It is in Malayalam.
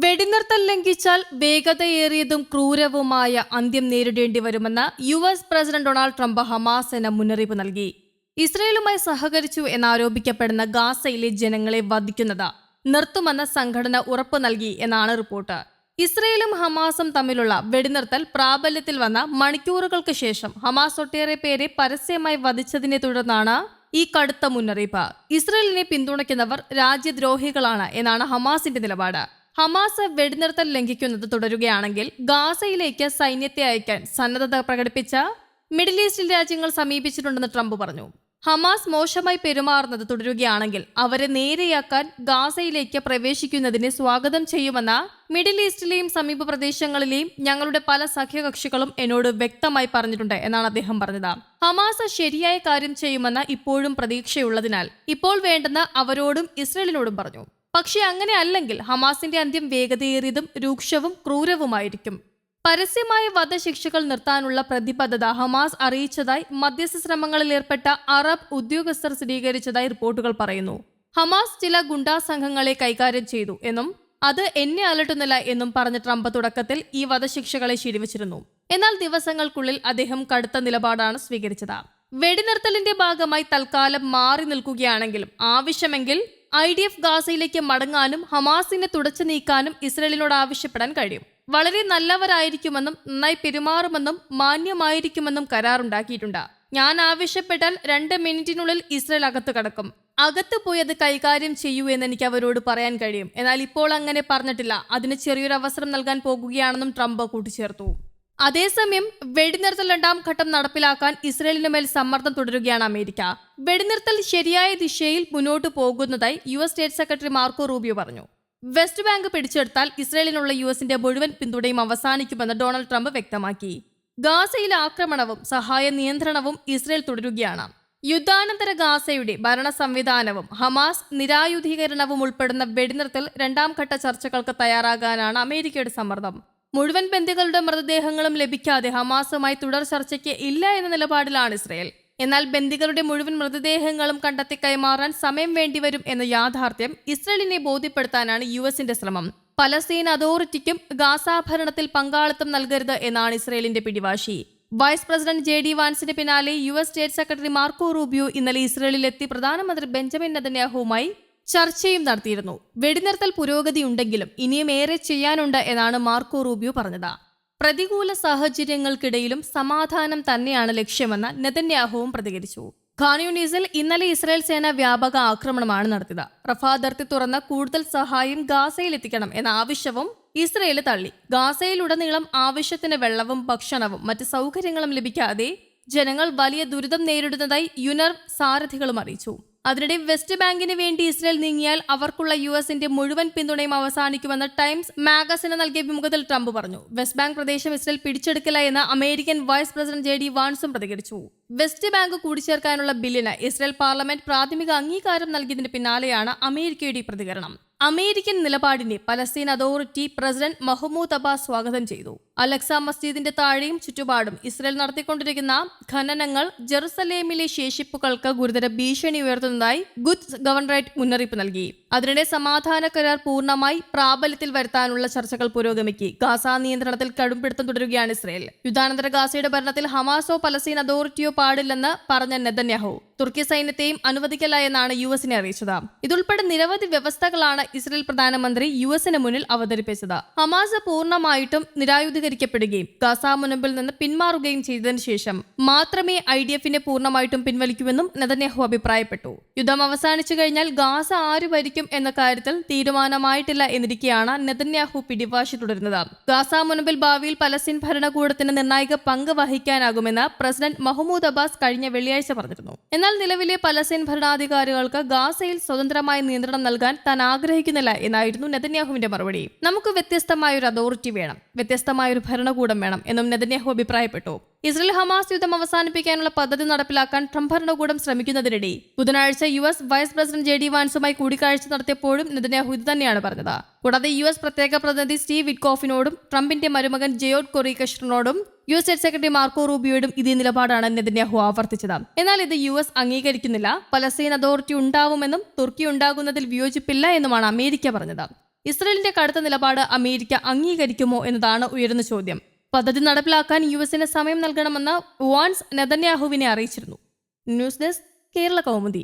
വെടിനിർത്തൽ ലംഘിച്ചാൽ വേഗതയേറിയതും ക്രൂരവുമായ അന്ത്യം നേരിടേണ്ടി വരുമെന്ന് U S president Donald Trump ഹമാസിന് മുന്നറിയിപ്പ് നൽകി. ഇസ്രയേലുമായി സഹകരിച്ചു എന്നാരോപിക്കപ്പെടുന്ന ഗാസയിലെ ജനങ്ങളെ വധിക്കുന്നത് നിർത്തുമെന്ന സംഘടന ഉറപ്പു നൽകി എന്നാണ് റിപ്പോർട്ട്. ഇസ്രയേലും ഹമാസും തമ്മിലുള്ള വെടിനിർത്തൽ പ്രാബല്യത്തിൽ വന്ന മണിക്കൂറുകൾക്ക് ശേഷം ഹമാസ് ഒട്ടേറെ പേരെ പരസ്യമായി വധിച്ചതിനെ തുടർന്നാണ് ഈ കടുത്ത മുന്നറിയിപ്പ്. ഇസ്രയേലിനെ പിന്തുണയ്ക്കുന്നവർ രാജ്യദ്രോഹികളാണ് എന്നാണ് ഹമാസിന്റെ നിലപാട്. ഹമാസ് വെടിനിർത്തൽ ലംഘിക്കുന്നത് തുടരുകയാണെങ്കിൽ ഗാസയിലേക്ക് സൈന്യത്തെ അയക്കാൻ സന്നദ്ധത പ്രകടിപ്പിച്ച മിഡിൽ ഈസ്റ്റിൽ രാജ്യങ്ങൾ സമീപിച്ചിട്ടുണ്ടെന്ന് ട്രംപ് പറഞ്ഞു. ഹമാസ് മോശമായി പെരുമാറുന്നത് തുടരുകയാണെങ്കിൽ അവരെ നേരെയാക്കാൻ ഗാസയിലേക്ക് പ്രവേശിക്കുന്നതിനെ സ്വാഗതം ചെയ്യുമെന്ന മിഡിൽ ഈസ്റ്റിലെയും സമീപ പ്രദേശങ്ങളിലെയും ഞങ്ങളുടെ പല സഖ്യകക്ഷികളും എന്നോട് വ്യക്തമായി പറഞ്ഞിട്ടുണ്ട് എന്നാണ് അദ്ദേഹം പറഞ്ഞത്. ഹമാസ് ശരിയായ കാര്യം ചെയ്യുമെന്ന ഇപ്പോഴും പ്രതീക്ഷയുള്ളതിനാൽ ഇപ്പോൾ വേണ്ടെന്ന് അവരോടും ഇസ്രയേലിനോടും പറഞ്ഞു. പക്ഷെ അങ്ങനെ അല്ലെങ്കിൽ ഹമാസിന്റെ അന്ത്യം വേഗതയേറിയതും രൂക്ഷവും ക്രൂരവുമായിരിക്കും. പരസ്യമായ വധശിക്ഷകൾ നിർത്താനുള്ള പ്രതിബദ്ധത ഹമാസ് അറിയിച്ചതായി മധ്യസ്ഥ ശ്രമങ്ങളിൽ ഏർപ്പെട്ട അറബ് ഉദ്യോഗസ്ഥർ സ്ഥിരീകരിച്ചതായി റിപ്പോർട്ടുകൾ പറയുന്നു. ഹമാസ് ചില ഗുണ്ടാ സംഘങ്ങളെ കൈകാര്യം ചെയ്തു എന്നും അത് എന്നെ അലട്ടുന്നില്ല എന്നും പറഞ്ഞ ട്രംപ് തുടക്കത്തിൽ ഈ വധശിക്ഷകളെ ശരിവച്ചിരുന്നു എന്നാൽ ദിവസങ്ങൾക്കുള്ളിൽ അദ്ദേഹം കടുത്ത നിലപാടാണ് സ്വീകരിച്ചത്. വെടിനിർത്തലിന്റെ ഭാഗമായി തൽക്കാലം മാറി നിൽക്കുകയാണെങ്കിലും ആവശ്യമെങ്കിൽ ഐ ഡി എഫ് ഗാസയിലേക്ക് മടങ്ങാനും ഹമാസിനെ തുടച്ചു നീക്കാനും ഇസ്രയേലിനോട് ആവശ്യപ്പെടാൻ കഴിയും. വളരെ നല്ലവരായിരിക്കുമെന്നും നന്നായി പെരുമാറുമെന്നും മാന്യമായിരിക്കുമെന്നും കരാറുണ്ടാക്കിയിട്ടുണ്ട്. ഞാൻ ആവശ്യപ്പെട്ടാൽ രണ്ട് മിനിറ്റിനുള്ളിൽ ഇസ്രയേൽ അകത്ത് കടക്കും. അകത്ത് പോയി അത് കൈകാര്യം ചെയ്യൂ എന്ന് എനിക്ക് അവരോട് പറയാൻ കഴിയും. എന്നാൽ ഇപ്പോൾ അങ്ങനെ പറഞ്ഞിട്ടില്ല. അതിന് ചെറിയൊരു അവസരം നൽകാൻ പോകുകയാണെന്നും ട്രംപ് കൂട്ടിച്ചേർത്തു. അതേസമയം വെടിനിർത്തൽ രണ്ടാം ഘട്ടം നടപ്പിലാക്കാൻ ഇസ്രയേലിന് മേൽ സമ്മർദ്ദം തുടരുകയാണ് അമേരിക്ക. വെടിനിർത്തൽ ശരിയായ ദിശയിൽ മുന്നോട്ട് പോകുന്നതായി U S state secretary Marco Rubio പറഞ്ഞു. വെസ്റ്റ് ബാങ്ക് പിടിച്ചെടുത്താൽ ഇസ്രയേലിനുള്ള യു എസിന്റെ മുഴുവൻ പിന്തുണയും അവസാനിക്കുമെന്ന് ഡൊണാൾഡ് ട്രംപ് വ്യക്തമാക്കി. ഗാസയിലെ ആക്രമണവും സഹായ നിയന്ത്രണവും ഇസ്രയേൽ തുടരുകയാണ്. യുദ്ധാനന്തര ഗാസയുടെ ഭരണ സംവിധാനവും ഹമാസ് നിരായുധീകരണവും ഉൾപ്പെടുന്ന വെടിനിർത്തൽ രണ്ടാം ഘട്ട ചർച്ചകൾക്ക് തയ്യാറാകാനാണ് അമേരിക്കയുടെ സമ്മർദ്ദം. മുഴുവൻ ബന്ദികളുടെ മൃതദേഹങ്ങളും ലഭിക്കാതെ ഹമാസുമായി തുടർ ചർച്ചയ്ക്ക് ഇല്ല എന്ന നിലപാടിലാണ് ഇസ്രയേൽ. എന്നാൽ ബന്ദികളുടെ മുഴുവൻ മൃതദേഹങ്ങളും കണ്ടെത്തി കൈമാറാൻ സമയം വേണ്ടിവരും എന്ന യാഥാർത്ഥ്യം ഇസ്രയേലിനെ ബോധ്യപ്പെടുത്താനാണ് യു എസിന്റെ ശ്രമം. പലസ്തീൻ അതോറിറ്റിക്കും ഗാസാഭരണത്തിൽ പങ്കാളിത്തം നൽകരുത് എന്നാണ് ഇസ്രയേലിന്റെ പിടിവാശി. വൈസ് പ്രസിഡന്റ് ജെ ഡി വാൻസിന് പിന്നാലെ U S state secretary Marco Rubio ഇന്നലെ ഇസ്രയേലിലെത്തി പ്രധാനമന്ത്രി ബെഞ്ചമിൻ നെതന്യാഹുവുമായി ചർച്ചയും നടത്തിയിരുന്നു. വെടിനിർത്തൽ പുരോഗതിയുണ്ടെങ്കിലും ഇനിയും ഏറെ ചെയ്യാനുണ്ട് എന്നാണ് മാർക്കോ റൂബിയോ പറഞ്ഞത്. പ്രതികൂല സാഹചര്യങ്ങൾക്കിടയിലും സമാധാനം തന്നെയാണ് ലക്ഷ്യമെന്ന് നെതന്യാഹുവും പ്രതികരിച്ചു. ഖാൻയൂണീസിൽ ഇന്നലെ ഇസ്രായേൽ സേന വ്യാപക ആക്രമണമാണ് നടത്തിയത്. റഫ അതിർത്തി തുറന്ന കൂടുതൽ സഹായം ഗാസയിൽ എത്തിക്കണം എന്ന ആവശ്യവും ഇസ്രയേൽ തള്ളി. ഗാസയിലുടനീളം ആവശ്യത്തിന് വെള്ളവും ഭക്ഷണവും മറ്റ് സൗകര്യങ്ങളും ലഭിക്കാതെ ജനങ്ങൾ വലിയ ദുരിതം നേരിടുന്നതായി യുനർ സാരഥികളും അറിയിച്ചു. അതിനിടെ വെസ്റ്റ് ബാങ്കിന് വേണ്ടി ഇസ്രയേൽ നീങ്ങിയാൽ അവർക്കുള്ള യു എസിന്റെ മുഴുവൻ പിന്തുണയും അവസാനിക്കുമെന്ന് ടൈംസ് മാഗസിന് നൽകിയ വിമുഖത്തിൽ ട്രംപ് പറഞ്ഞു. വെസ്റ്റ് ബാങ്ക് പ്രദേശം ഇസ്രയേൽ പിടിച്ചെടുക്കില്ല എന്ന് American vice president J D വാൻസും പ്രതികരിച്ചു. വെസ്റ്റ് ബാങ്ക് കൂടിച്ചേർക്കാനുള്ള ബില്ലിന് ഇസ്രയേൽ പാർലമെന്റ് പ്രാഥമിക അംഗീകാരം നൽകിയതിന് പിന്നാലെയാണ് അമേരിക്കയുടെ പ്രതികരണം. അമേരിക്കൻ നിലപാടിനെ Palestine authority president Mahmoud Abbas സ്വാഗതം ചെയ്തു. അലക്സ മസ്ജിദിന്റെ താഴെയും ചുറ്റുപാടും ഇസ്രയേൽ നടത്തിക്കൊണ്ടിരിക്കുന്ന ഖനനങ്ങൾ ജെറുസലേമിലെ ശേഷിപ്പുകൾക്ക് ഗുരുതര ഭീഷണി ഉയർത്തുന്നതായി ഗുഡ് ഗവർണറേറ്റ് മുന്നറിയിപ്പ് നൽകി. അതിനിടെ സമാധാന കരാർ പൂർണമായി പ്രാബല്യത്തിൽ വരുത്താനുള്ള ചർച്ചകൾ പുരോഗമിക്കി. ഗാസ നിയന്ത്രണത്തിൽ കടുംപിടുത്തം തുടരുകയാണ് ഇസ്രയേൽ. യുദ്ധാനന്തര ഗാസയുടെ ഭരണത്തിൽ ഹമാസോ പലസ്തീൻ അതോറിറ്റിയോ പാടില്ലെന്ന് പറഞ്ഞ നെതന്യാഹു തുർക്കി സൈന്യത്തെയും അനുവദിക്കില്ല എന്നാണ് യു എസിനെ അറിയിച്ചത്. ഇതുൾപ്പെടെ നിരവധി വ്യവസ്ഥകളാണ് ഇസ്രയേൽ പ്രധാനമന്ത്രി യു എസിന് മുന്നിൽ അവതരിപ്പിച്ചത്. ഹമാസ് പൂർണമായിട്ടും നിരായുധീകരിക്കപ്പെടുകയും ഗാസ മുനമ്പിൽ നിന്ന് പിന്മാറുകയും ചെയ്തതിനു ശേഷം മാത്രമേ ഐ ഡി എഫിനെ പൂർണമായിട്ടും പിൻവലിക്കുമെന്നും നെതന്യാഹു അഭിപ്രായപ്പെട്ടു. യുദ്ധം അവസാനിച്ചു കഴിഞ്ഞാൽ ഗാസ ആര് ഭരിക്കും എന്ന കാര്യത്തിൽ തീരുമാനമായിട്ടില്ല എന്നിരിക്കെയാണ് നെതന്യാഹു പിടിവാശി തുടരുന്നത്. ഗാസ മുനമ്പിൽ ഭാവിയിൽ പലസ്തീൻ ഭരണകൂടത്തിന് നിർണായക പങ്ക് വഹിക്കാനാകുമെന്ന് പ്രസിഡന്റ് മഹ്മൂദ് അബ്ബാസ് കഴിഞ്ഞ വെള്ളിയാഴ്ച പറഞ്ഞിരുന്നു. എന്നാൽ നിലവിലെ പലസ്തീൻ ഭരണാധികാരികൾക്ക് ഗാസയിൽ സ്വതന്ത്രമായ നിയന്ത്രണം നൽകാൻ താൻ ആഗ്രഹിക്കുന്നില്ല എന്നായിരുന്നു നെതന്യാഹുവിന്റെ മറുപടി. നമുക്ക് വ്യത്യസ്തമായ ഒരു അതോറിറ്റി വേണം. വ്യത്യസ്തമായ ഒരു ഭരണകൂടം വേണം എന്നും നെതന്യാഹു അഭിപ്രായപ്പെട്ടു. ഇസ്രയേൽ ഹമാസ് യുദ്ധം അവസാനിപ്പിക്കാനുള്ള പദ്ധതി നടപ്പിലാക്കാൻ ട്രംപ് ഭരണകൂടം ശ്രമിക്കുന്നതിനിടെ ബുധനാഴ്ച U S vice president J D വാൻസുമായി കൂടിക്കാഴ്ച നടത്തിയപ്പോഴും നെതന്യാഹു ഇത് തന്നെയാണ് പറഞ്ഞത്. കൂടാതെ യു എസ് പ്രത്യേക പ്രതിനിധി സ്റ്റീവ് വിറ്റ്കോഫിനോടും ട്രംപിന്റെ മരുമകൻ Jared കൊറികഷറിനോടും U S state secretary Marco റൂബിയോടും ഇതേ നിലപാടാണ് നെതന്യാഹു ആവർത്തിച്ചത്. എന്നാൽ ഇത് യു എസ് അംഗീകരിക്കുന്നില്ല. പലസ്തീൻ അതോറിറ്റി ഉണ്ടാവുമെന്നും തുർക്കി ഉണ്ടാകുന്നതിൽ വിയോജിപ്പില്ല എന്നുമാണ് അമേരിക്ക പറഞ്ഞത്. ഇസ്രയേലിന്റെ കടുത്ത നിലപാട് അമേരിക്ക അംഗീകരിക്കുമോ എന്നതാണ് ഉയരുന്ന ചോദ്യം. പദ്ധതി നടപ്പിലാക്കാൻ യു എസിന് സമയം നൽകണമെന്ന് വാൻസ് നെതന്യാഹുവിനെ അറിയിച്ചിരുന്നു. News desk Kerala Kaumudi.